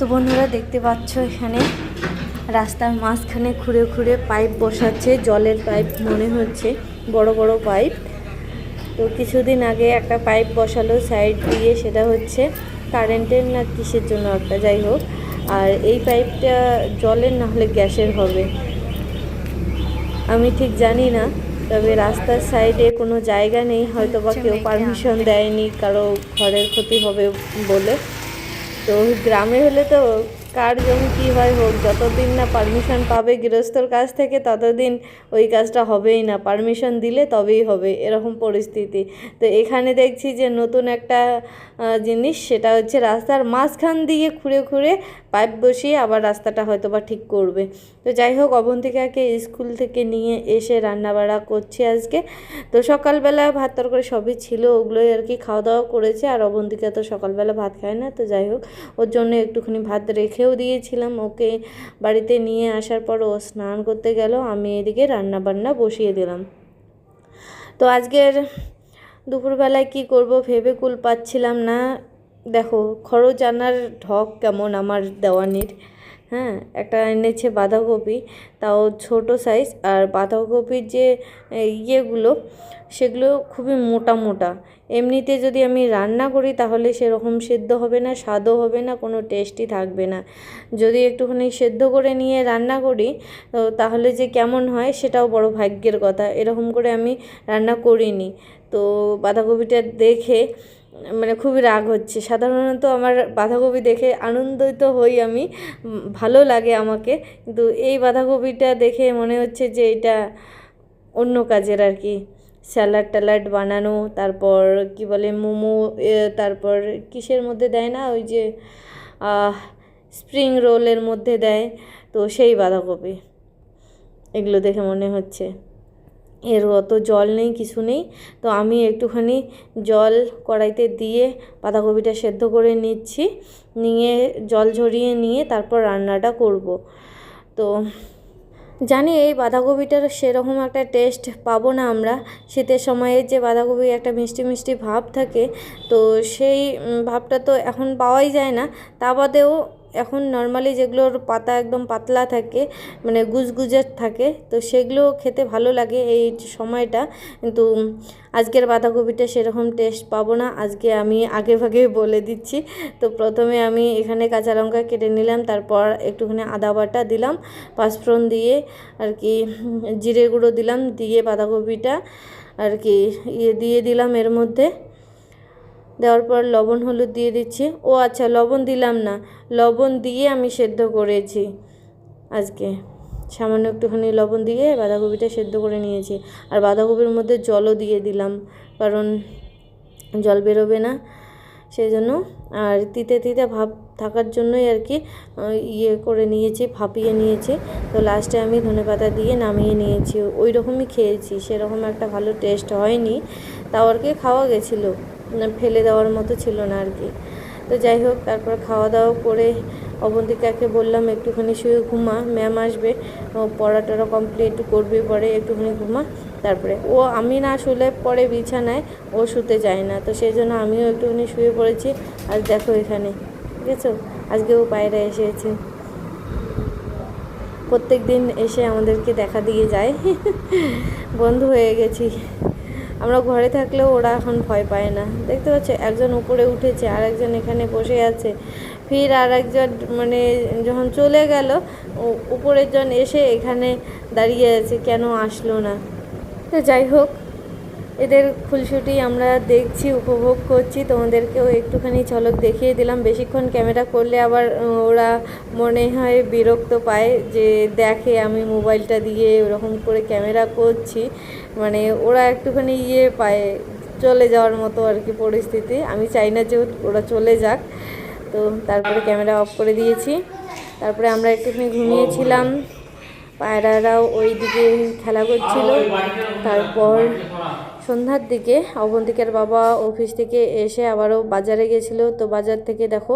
তো বন্ধুরা দেখতে পাচ্ছ এখানে রাস্তার মাঝখানে খুঁড়ে খুঁড়ে পাইপ বসাচ্ছে জলের পাইপ মনে হচ্ছে বড় বড় পাইপ। তো কিছুদিন আগে একটা পাইপ বসালো সাইড দিয়ে সেটা হচ্ছে কারেন্টের না কিসের জন্য একটা যাই হোক। আর এই পাইপটা জলের না হলে গ্যাসের হবে। আমি ঠিক জানি না তবে রাস্তার সাইডে কোনো জায়গা নেই হয়তো বা কেউ পারমিশন দেয়নি কারও ঘরের ক্ষতি হবে বলে। তো গ্রামে হলে তো কার জমি কী হয় হোক, যতদিন না পারমিশন পাবে গৃহস্থর কাছ থেকে, ততদিন ওই কাজটা হবেই না। পারমিশন দিলে তবেই হবে, এরকম পরিস্থিতি। তো এখানে দেখছি যে নতুন একটা জিনিস, সেটা হচ্ছে রাস্তার মাঝখান দিয়ে খুঁড়ে খুঁড়ে পাইপ বসিয়ে আবার রাস্তাটা হয়তো বা ঠিক করবে। তো যাই হোক অবন্তিকাকে স্কুল থেকে নিয়ে এসে রান্নাবাড়া করছি আজকে। তো সকালবেলা ভাত তরকারি সবই ছিল, ওগুলোই আর কি খাওয়া দাওয়া করেছে। আর অবন্তিকা তো সকালবেলা ভাত খায় না, তো যাই হোক, ওর জন্য একটুখানি ভাত রেখেও দিয়েছিলাম। ওকে বাড়িতে নিয়ে আসার পর ও স্নান করতে গেল, আমি এদিকে রান্নাবান্না বসিয়ে দিলাম। তো আজকের দুপুরবেলায় কি করব ভেবে কুল পাচ্ছিলাম না। দেখো খরচ আনার ঢক কেমন আমার দেওয়ানির। হ্যাঁ একটা এনেছে বাঁধাকপি, তাও ছোট সাইজ আর বাঁধাকপির যে ইয়েগুলো, সেগুলো খুবই মোটা মোটা। এমনিতে যদি আমি রান্না করি, তাহলে সেরকম সেদ্ধ হবে না, স্বাদও হবে না, কোনো টেস্টই থাকবে না। যদি একটুখানি সেদ্ধ করে নিয়ে রান্না করি তাহলে যে কেমন হয়, সেটাও বড় ভাগ্যের কথা। এরকম করে আমি রান্না করিনি। তো বাঁধাকপিটা দেখে মানে খুবই রাগ হচ্ছে। সাধারণত আমার বাঁধাকপি দেখে আনন্দিত হই আমি। ভালো লাগে আমাকে। কিন্তু এই বাঁধাকপিটা দেখে মনে হচ্ছে যে এটা অন্য কাজের আর কি। স্যালাড ট্যালাড বানানো, তারপর কি বলে মোমো তারপর কিসের মধ্যে দেয় না? ওই যে স্প্রিং রোলের মধ্যে দেয়। তো সেই বাঁধাকপি। এগুলো দেখে মনে হচ্ছে। এর অত জল নেই, কিছু নেই। তো আমি একটুখানি জল কড়াইতে দিয়ে বাঁধাকপিটা সেদ্ধ করে নিচ্ছি। নিয়ে জল ঝরিয়ে নিয়ে তারপর রান্নাটা করব। তো জানি এই বাঁধাকপিটার সেরকম একটা টেস্ট পাবো না আমরা। শীতের সময়ে যে বাঁধাকপি একটা মিষ্টি মিষ্টি ভাব থাকে, তো সেই ভাবটা তো এখন পাওয়াই যায় না। তা বাদেও এখন নর্মালি যেগুলোর পাতা একদম পাতলা থাকে মানে গুজগুজে থাকে, তো সেগুলো খেতে ভালো লাগে এই সময়টা। কিন্তু আজকের বাঁধাকপিটা সেরকম টেস্ট পাবো না, আজকে আমি আগে ভাগে বলে দিচ্ছি। তো প্রথমে আমি এখানে কাঁচা লঙ্কা কেটে নিলাম, তারপর একটুখানি আদা বাটা দিলাম, পাঁচফোড়ন দিয়ে আর কি জিরে গুঁড়ো দিলাম, দিয়ে বাঁধাকপিটা আর কি ইয়ে দিয়ে দিলাম এর মধ্যে। দেওয়ার পর লবণ হলুদ দিয়ে দিচ্ছি। ও আচ্ছা লবণ দিলাম না। লবণ দিয়ে আমি সেদ্ধ করেছি আজকে। সামান্য একটুখানি লবণ দিয়ে বাঁধাকপিটা সেদ্ধ করে নিয়েছি। আর বাঁধাকপির মধ্যে জলও দিয়ে দিলাম, কারণ জল বেরোবে না সেই জন্য আর তিতে তিতে ভাব থাকার জন্যই আর কি ইয়ে করে নিয়েছি, ভাপিয়ে নিয়েছি। তো লাস্টে আমি ধনেপাতা দিয়ে নামিয়ে নিয়েছি। ওই রকমই খেয়েছি, সেরকম একটা ভালো টেস্ট হয়নি। তাও আর কি খাওয়া গেছিল। ফেলে দেওয়ার মতো ছিল না আর কি। তো যাই হোক, তারপর খাওয়া দাওয়া করে অবন্তিকাকে বললাম, একটুখানি শুয়ে ঘুমা ম্যাম আসবে। ও পড়া টড়া কমপ্লিট করবে পরে একটুখানি ঘুমা। তারপরে, ও, আমি না শুলে পরে বিছানায় ও শুতে যায় না। তো সেই জন্য আমিও একটুখানি শুয়ে পড়েছি। আর দেখো এখানে, ঠিক আছে? আজকে ও পায়রা এসেছে। প্রত্যেক দিন এসে আমাদেরকে দেখা দিয়ে যায়। বন্ধু হয়ে গেছি। আমরা ঘরে থাকলেও ওরা এখন ভয় পায় না। দেখতে পাচ্ছ, একজন উপরে উঠেছে আর একজন এখানে বসে আছে। ফির আর একজন মানে যখন চলে গেল উপরের জন এসে এখানে দাঁড়িয়ে আছে, কেন আসলো না? তো যাই হোক, এদের খুলছুটি আমরা দেখছি, উপভোগ করছি। তোমাদেরকেও একটুখানি ঝলক দেখিয়ে দিলাম। বেশিক্ষণ ক্যামেরা করলে আবার ওরা মনে হয় বিরক্ত পায় যে, দেখে আমি মোবাইলটা দিয়ে ওরকম করে ক্যামেরা করছি। মানে ওরা একটুখানি ইয়ে পায় চলে যাওয়ার মতো আর কি পরিস্থিতি। আমি চাই না যে ওরা চলে যাক। তো তারপরে ক্যামেরা অফ করে দিয়েছি। তারপরে আমরা একটুখানি ঘুমিয়েছিলাম। পায়রারাও ওই দিকে খেলা করছিল। তারপর সন্ধ্যার দিকে অবন্তিকার বাবা অফিস থেকে এসে আবারও বাজারে গেছিল। তো বাজার থেকে দেখো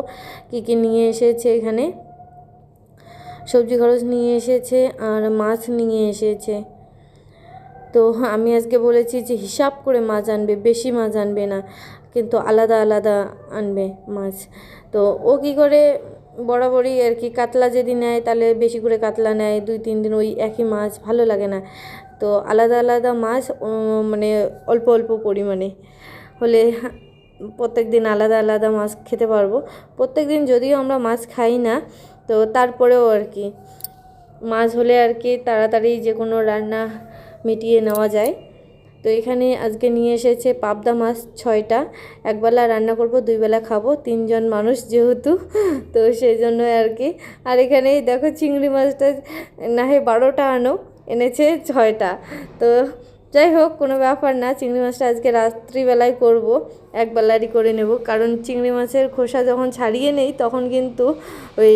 কী কী নিয়ে এসেছে এখানে। সবজি খরচ নিয়ে এসেছে আর মাছ নিয়ে এসেছে। তো আমি আজকে বলেছি যে হিসাব করে মাছ আনবে, বেশি মাছ আনবে না, কিন্তু আলাদা আলাদা আনবে মাছ। তো ও কী করে, বরাবরই আর কি কাতলা যদি নেয়, তাহলে বেশি করে কাতলা নেয়, দুই তিন দিন ওই একই মাছ, ভালো লাগে না। তো আলাদা আলাদা মাছ মানে অল্প অল্প পরিমাণে। হলে প্রত্যেক দিন আলাদা আলাদা মাছ খেতে পারব। প্রত্যেক দিন যদিও আমরা মাছ খাই না, তো তারপরেও আর কি। মাছ হলে আর কি তাড়াতাড়ি যে কোনো রান্না মিটিয়ে নেওয়া যায়। তো এখানে আজকে নিয়ে এসেছে পাবদা মাছ ছয়টা। একবেলা রান্না করব দুই বেলা খাব। তিনজন মানুষ যেহেতু, তো সেই জন্য আর কি। আর এখানে দেখো চিংড়ি মাছটা না হয় বারোটা আনো, এনেছে ছয়টা। তো যাই হোক, কোনো ব্যাপার না, চিংড়ি মাছটা আজকে রাত্রিবেলায় করব, একবেলারই করে নেব। কারণ চিংড়ি মাছের খোসা যখন ছাড়িয়ে নেই, তখন কিন্তু ওই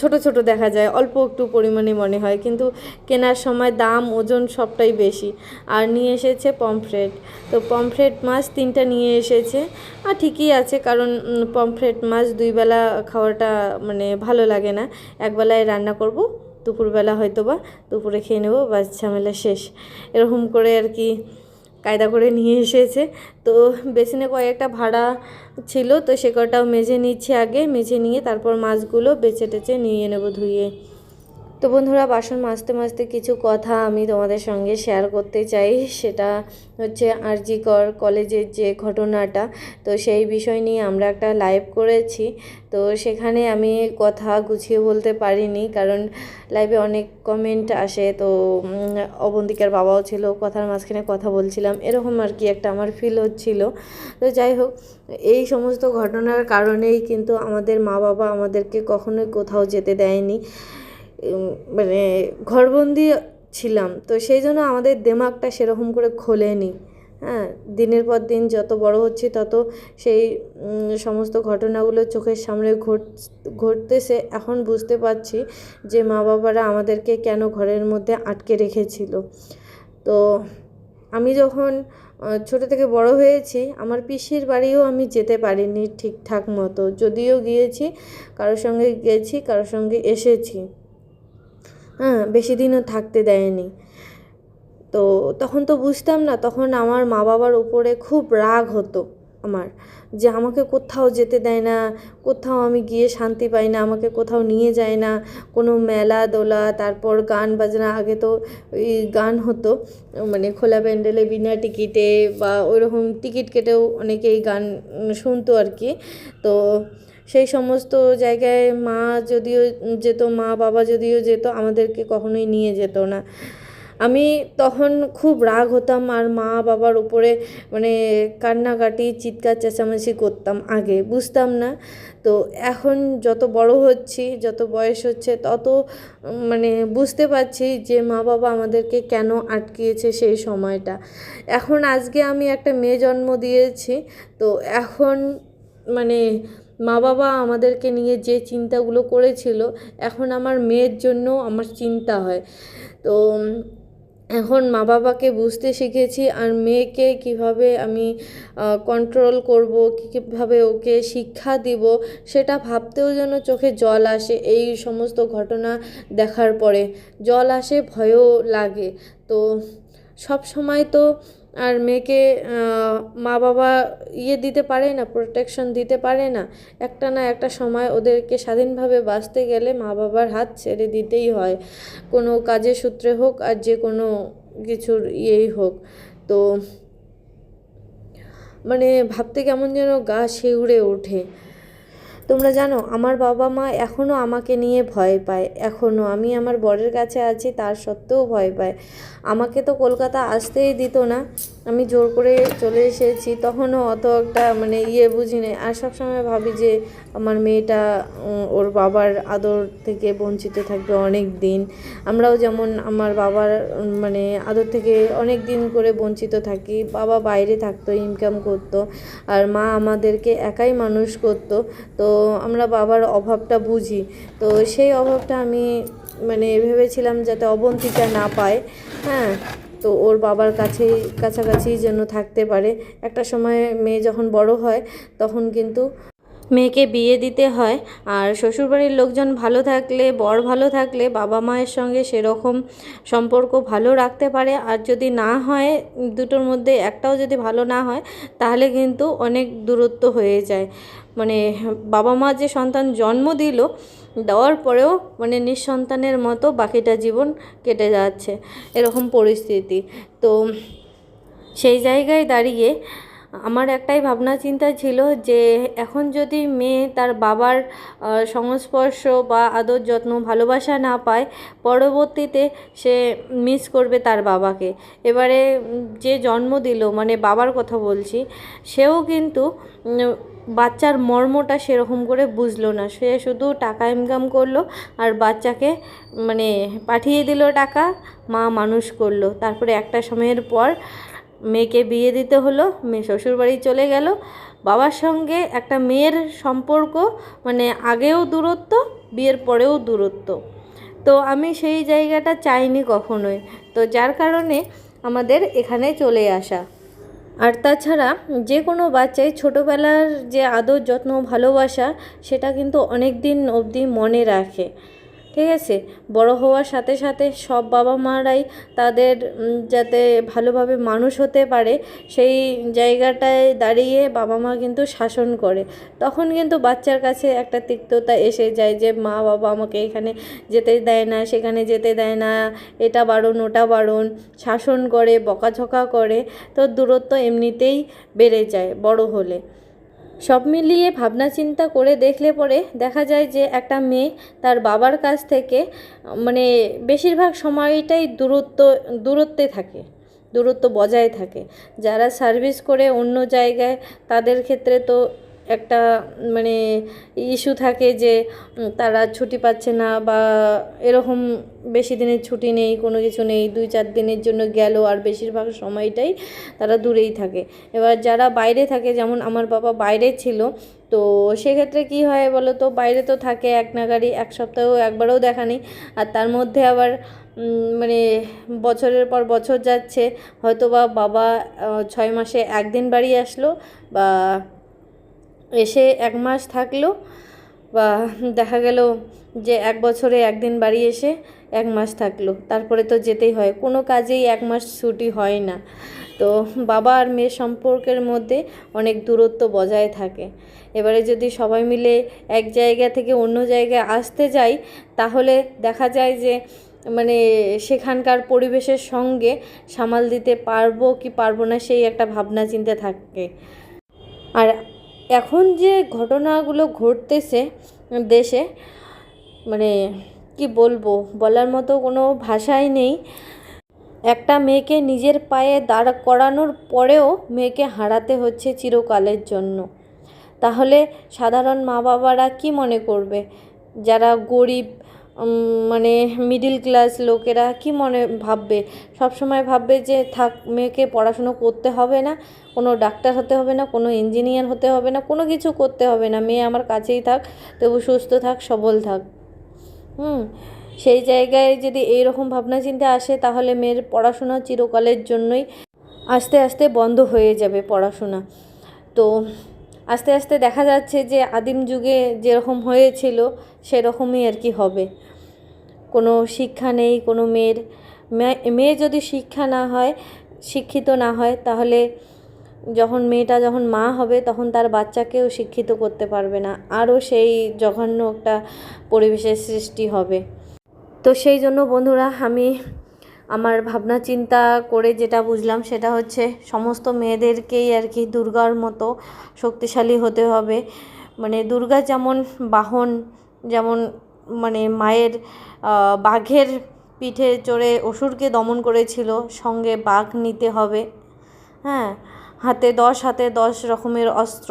ছোট ছোট দেখা যায়, অল্প একটু পরিমাণে মনে হয়, কিন্তু কেনার সময় দাম, ওজন সবটাই বেশি। আর নিয়ে এসেছে পমফ্রেট। তো পমফ্রেট মাছ তিনটা নিয়ে এসেছে। আর ঠিকই আছে, কারণ পমফ্রেট মাছ দুই বেলা খাওয়াটা মানে ভালো লাগে না। একবেলায় রান্না করব, দুপুরবেলা হয়তো বা দুপুরে খেয়ে নেব, বাস ঝামেলা শেষ। এরকম করে আর কি কায়দা করে নিয়ে এসেছে। তো বেসিনে কয়েকটা ভাড়া ছিল, তো সে কটাও মেঝে নিচ্ছে আগে মেঝে নিয়ে তারপর মাছগুলো বেছে টেছে নিয়ে নেব ধুয়ে। তো বন্ধুরা, বাসন মাজতে মাজতে কিছু কথা আমি তোমাদের সঙ্গে শেয়ার করতে চাই। সেটা হচ্ছে আরজিকর কলেজের যে ঘটনাটা, তো সেই বিষয় নিয়ে আমরা একটা লাইভ করেছি। তো সেখানে আমি কথা গুছিয়ে বলতে পারিনি, কারণ লাইভে অনেক কমেন্ট আসে। তো অবন্তিকার বাবাও ছিল, কথার মাঝখানে কথা বলছিলাম। এরকম আর কি একটা আমার ফিল হচ্ছিল। তো যাই হোক, এই সমস্ত ঘটনার কারণেই কিন্তু আমাদের মা বাবা আমাদেরকে কখনোই কোথাও যেতে দেয়নি। মানে ঘরবন্দি ছিলাম। তো সেই জন্য আমাদের দেমাগটা সেরকম করে খোলেনি। হ্যাঁ দিনের পর দিন যত বড় হচ্ছি তত সেই সমস্ত ঘটনাগুলো চোখের সামনে ঘট, ঘটতেছে। এখন বুঝতে পারছি যে মা বাবারা আমাদেরকে কেন ঘরের মধ্যে আটকে রেখেছিল। তো আমি যখন ছোটো থেকে বড় হয়েছি, আমার পিসির বাড়িও আমি যেতে পারিনি ঠিকঠাক মতো। যদিও গিয়েছি, কারোর সঙ্গে গেছি, কারোর সঙ্গে এসেছি। হ্যাঁ বেশি দিনও থাকতে দেয়নি। তো তখন তো বুঝতাম না, তখন আমার মা বাবার উপরে খুব রাগ হতো আমার, যে আমাকে কোথাও যেতে দেয় না, কোথাও আমি গিয়ে শান্তি পাই না, আমাকে কোথাও নিয়ে যায় না, কোনো মেলা দোলা, তারপর গান বাজনা, আগে তো ওই গান হতো মানে খোলা প্যান্ডেলে বিনা টিকিটে বা ওইরকম টিকিট কেটেও অনেকেই গান শুনতো আর কি। তো সেই সমস্ত জায়গায় মা যদিও যেত, মা বাবা যদিও যেত, আমাদেরকে কখনোই নিয়ে যেত না। আমি তখন খুব রাগ হতাম আর মা বাবার উপরে মানে কান্নাকাটি, চিৎকার, চেঁচামেচি করতাম আগে, বুঝতাম না। তো এখন যত বড় হচ্ছি, যত বয়স হচ্ছে, তত মানে বুঝতে পারছি যে মা বাবা আমাদেরকে কেন আটকিয়েছে সেই সময়টা। এখন আজকে আমি একটা মেয়ে জন্ম দিয়েছি, তো এখন মানে মা বাবা আমাদেরকে নিয়ে যে চিন্তাগুলো করেছিল, এখন আমার মেয়ের জন্য আমার চিন্তা হয়। তো, এখন মা বাবাকে বুঝতে শিখেছি আর মেয়েকে কীভাবে আমি কন্ট্রোল করব, কীভাবে ওকে শিক্ষা দিব, সেটা ভাবতেও যেন চোখে জল আসে এই সমস্ত ঘটনা দেখার পরে। জল আসে, ভয়ও লাগে। তো সব সময় তো আর মেয়েকে মা বাবা ইয়ে দিতে পারে না প্রোটেকশন দিতে পারে না। একটা না একটা সময় ওদেরকে স্বাধীনভাবে বাঁচতে গেলে মা বাবার হাত ছেড়ে দিতেই হয়। কোনো কাজের সূত্রে হোক আর যে কোনো কিছুর ইয়েই হোক। তো মানে ভাবতে কেমন যেন গা শিউড়ে ওঠে। তোমরা জানো, আমার বাবা মা এখনও আমাকে নিয়ে ভয় পায়। এখনও আমি আমার বরের কাছে আছি, তার সত্ত্বেও ভয় পায়। আমাকে তো কলকাতা আসতেই দিত না। আমি জোর করে চলে এসেছি, তখনও অত একটা মানে ইয়ে বুঝি নাই। আর সবসময় ভাবি যে আমার মেয়েটা ওর বাবার আদর থেকে বঞ্চিত থাকবে অনেক দিন। আমরাও যেমন আমার বাবার মানে আদর থেকে অনেক দিন করে বঞ্চিত থাকি। বাবা বাইরে থাকতো ইনকাম করতো, আর মা আমাদেরকে একাই মানুষ করতো। তো আমরা বাবার অভাবটা বুঝি। তো সেই অভাবটা আমি মানে ভেবেছিলাম যাতে অবন্তিকা না পায়। হ্যাঁ তো ওর বাবার কাছেই কাছাকাছি যেন থাকতে পারে। একটা সময় মেয়ে যখন বড় হয়, তখন কিন্তু মেয়েকে বিয়ে দিতে হয়। আর শ্বশুরবাড়ির লোকজন ভালো থাকলে, বর ভালো থাকলে বাবা মায়ের সঙ্গে সেরকম সম্পর্ক ভালো রাখতে পারে। আর যদি না হয়, দুটোর মধ্যে একটাও যদি ভালো না হয়, তাহলে কিন্তু অনেক দূরত্ব হয়ে যায়। মানে বাবা মা যে সন্তান জন্ম দিল দেওয়ার পরেও মানে নিঃসন্তানের মতো বাকিটা জীবন কেটে যাচ্ছে, এরকম পরিস্থিতি। তো সেই জায়গায় দাঁড়িয়ে আমার একটাই ভাবনা চিন্তা ছিল যে এখন যদি মেয়ে তার বাবার সংস্পর্শ বা আদর যত্ন, ভালোবাসা না পায়, পরবর্তীতে সে মিস করবে তার বাবাকে। এবারে যে জন্ম দিল মানে বাবার কথা বলছি, সেও কিন্তু বাচ্চার মর্মটা সেরকম করে বুঝলো না। সে শুধু টাকা ইনকাম করল আর বাচ্চাকে মানে পাঠিয়ে দিল টাকা, মা মানুষ করল। তারপরে একটা সময়ের পর মেয়েকে বিয়ে দিতে হলো, মেয়ে শ্বশুরবাড়ি চলে গেল। বাবার সঙ্গে একটা মেয়ের সম্পর্ক মানে আগেও দূরত্ব, বিয়ের পরেও দূরত্ব। তো আমি সেই জায়গাটা চাইনি কখনোই। তো যার কারণে আমাদের এখানে চলে আসা। আর তাছাড়া যে কোনো বাচ্চাই ছোটোবেলার যে আদর, যত্ন, ভালোবাসা, সেটা কিন্তু অনেক দিন অবধি মনে রাখে। ঠিক আছে? বড় হওয়ার সাথে সাথে সব বাবা মারাই তাদের যাতে ভালোভাবে মানুষ হতে পারে, সেই জায়গাটায় দাঁড়িয়ে বাবা মা কিন্তু শাসন করে। তখন কিন্তু বাচ্চার কাছে একটা তিক্ততা এসে যায় যে, মা, বাবা আমাকে এখানে যেতে দেয় না, সেখানে যেতে দেয় না, এটা বারণ, ওটা বারণ। শাসন করে, বকাঝকা করে, তো দূরত্ব এমনিতেই বেড়ে যায় বড় হলে। সব মিলিয়ে ভাবনা চিন্তা করে দেখলে পরে দেখা যায় যে একটা মেয়ে তার বাবার কাছ থেকে মানে বেশিরভাগ সময়টাই দূরত্ব, দূরত্বে থাকে, দূরত্ব বজায় থাকে। যারা সার্ভিস করে অন্য জায়গায়, তাদের ক্ষেত্রে তো একটা মানে ইস্যু থাকে যে তারা ছুটি পাচ্ছে না বা এরকম বেশি দিনের ছুটি নেই, কোনো কিছু নেই, দুই চার দিনের জন্য গেল আর বেশিরভাগ সময়টাই তারা দূরেই থাকে। এবার যারা বাইরে থাকে, যেমন আমার বাবা বাইরে ছিল, তো সেক্ষেত্রে কি হয় বলো তো, বাইরে তো থাকে এক নাগাড়ি এক সপ্তাহ একবারও দেখা নেই। আর তার মধ্যে আবার মানে বছরের পর বছর যাচ্ছে হয়তো বা বাবা ছয় মাসে একদিন বাড়ি আসলো বা এসে এক মাস থাকল বা দেখা গেল যে এক বছরে একদিন বাড়ি এসে এক মাস থাকল। তারপরে তো যেতেই হয়, কোনো কাজেই এক মাস ছুটি হয় না। তো বাবা আর মেয়ের সম্পর্কের মধ্যে অনেক দূরত্ব বজায় থাকে। এবারে যদি সবাই মিলে এক জায়গা থেকে অন্য জায়গায় আসতে যাই, তাহলে দেখা যায় যে মানে সেখানকার পরিবেশের সঙ্গে সামাল দিতে পারব কি পারব না সেই একটা ভাবনা চিন্তা থাকে। আর এখন যে ঘটনাগুলো ঘটতেছে দেশে মানে কি বলব, বলার মতো কোনো ভাষাই নেই। একটা মেয়েকে নিজের পায়ে দাঁড় করানোর পরেও মেয়েকে হারাতে হচ্ছে চিরকালের জন্য। তাহলে সাধারণ মা বাবারা কি মনে করবে? যারা গরিব মানে মিডিল ক্লাস লোকেরা কি মনে ভাববে? সব সময় ভাববে যে, থাক, মেয়েকে পড়াশুনো করতে হবে না, কোনো ডাক্তার হতে হবে না, কোনো ইঞ্জিনিয়ার হতে হবে না, কোনো কিছু করতে হবে না। মেয়ে আমার কাছেই থাক, তবু সুস্থ থাক, সবল থাক। হুম, সেই জায়গায় যদি এই রকম ভাবনা চিন্তা আসে, তাহলে মেয়ের পড়াশোনা চিরকালের জন্যই আস্তে আস্তে বন্ধ হয়ে যাবে পড়াশোনা। তো আস্তে আস্তে দেখা যাচ্ছে যে আদিম যুগে যেরকম হয়েছিল, সেরকমই আর কি হবে। কোনো শিক্ষা নেই, কোনো মেয়ের, মেয়ে- যদি শিক্ষা না হয়, শিক্ষিত না হয়, তাহলে যখন মেয়েটা যখন মা হবে, তখন তার বাচ্চাকেও শিক্ষিত করতে পারবে না। আরও সেই জঘন্য একটা পরিবেশের সৃষ্টি হবে। তো সেই জন্য বন্ধুরা, আমি আমার ভাবনা চিন্তা করে যেটা বুঝলাম সেটা হচ্ছে সমস্ত মেয়েদেরকেই আর কি দুর্গার মতো শক্তিশালী হতে হবে। মানে দুর্গা যেমন বাহন, যেমন মানে মায়ের বাঘের পিঠে চড়ে অসুরকে দমন করেছিল, সঙ্গে বাঘ নিতে হবে। হ্যাঁ হাতে দশ হাতে দশ রকমের অস্ত্র।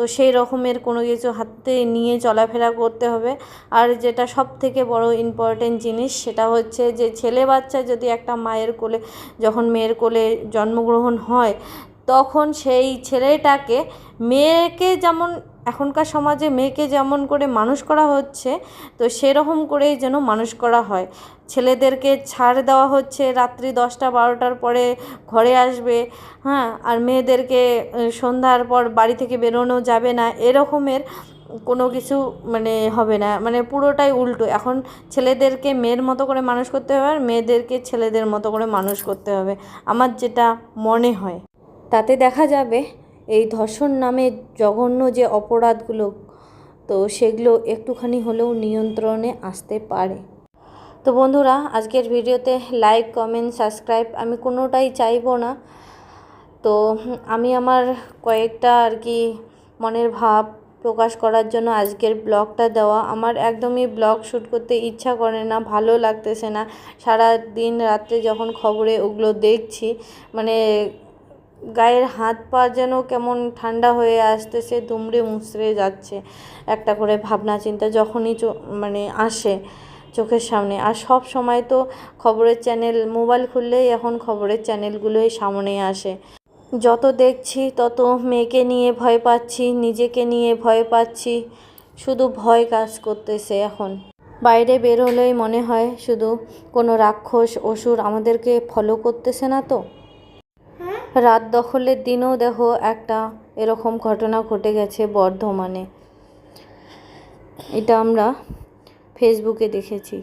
তো সেই রকমের কোনো কিছু হাতে নিয়ে চলাফেরা করতে হবে। আর যেটা সব থেকে বড় ইম্পর্টেন্ট জিনিস সেটা হচ্ছে যে ছেলে বাচ্চা যদি একটা মায়ের কোলে, যখন মেয়ের কোলে জন্মগ্রহণ হয়, তখন সেই ছেলেটাকে, মেয়েকে যেমন এখনকার সমাজে মেয়েকে যেমন করে মানুষ করা হচ্ছে, তো সেরকম করেই যেন মানুষ করা হয়। ছেলেদেরকে ছাড় দেওয়া হচ্ছে, রাত্রি দশটা বারোটার পরে ঘরে আসবে হ্যাঁ আর মেয়েদেরকে সন্ধ্যার পর বাড়ি থেকে বেরোনো যাবে না, এরকমের কোনো কিছু মানে হবে না। মানে পুরোটাই উল্টো। এখন ছেলেদেরকে মেয়ের মতো করে মানুষ করতে হবে, আর মেয়েদেরকে ছেলেদের মতো করে মানুষ করতে হবে। আমার যেটা মনে হয়, তাতে দেখা যাবে এই ধর্ষণ নামে জঘন্য যে অপরাধগুলো, তো সেগুলো একটুখানি হলেও নিয়ন্ত্রণে আসতে পারে। তো বন্ধুরা, আজকের ভিডিওতে লাইক কমেন্ট সাবস্ক্রাইব আমি কোনোটাই চাইব না। তো আমি আমার কয়েকটা আর কি মনের ভাব প্রকাশ করার জন্য আজকের ব্লগটা দেওয়া। আমার একদমই ব্লগ শ্যুট করতে ইচ্ছা করে না, ভালো লাগতেছে না। সারা দিন রাত্রে যখন খবরে ওগুলো দেখছি মানে গায়ের হাত পা যেন কেমন ঠান্ডা হয়ে আসতেছে দুমড়ে মুচড়ে যাচ্ছে। একটা করে ভাবনা চিন্তা যখনই মানে আসে চোখের সামনে। আর সব সময় তো খবরের চ্যানেল মোবাইল খুললেই এখন খবরের চ্যানেলগুলোই সামনে আসে। যত দেখছি তত মেয়েকে নিয়ে ভয় পাচ্ছি, নিজেকে নিয়ে ভয় পাচ্ছি। শুধু ভয় কাজ করতেছে এখন। বাইরে বেরোলেই মনে হয় শুধু কোনো রাক্ষস, অসুর আমাদেরকে ফলো করতেছে না তো। রাত দখলের দিনেও দেখো একটা এরকম ঘটনা ঘটে গেছে বর্ধমানে। এটা আমরা ফেসবুকে দেখেছি।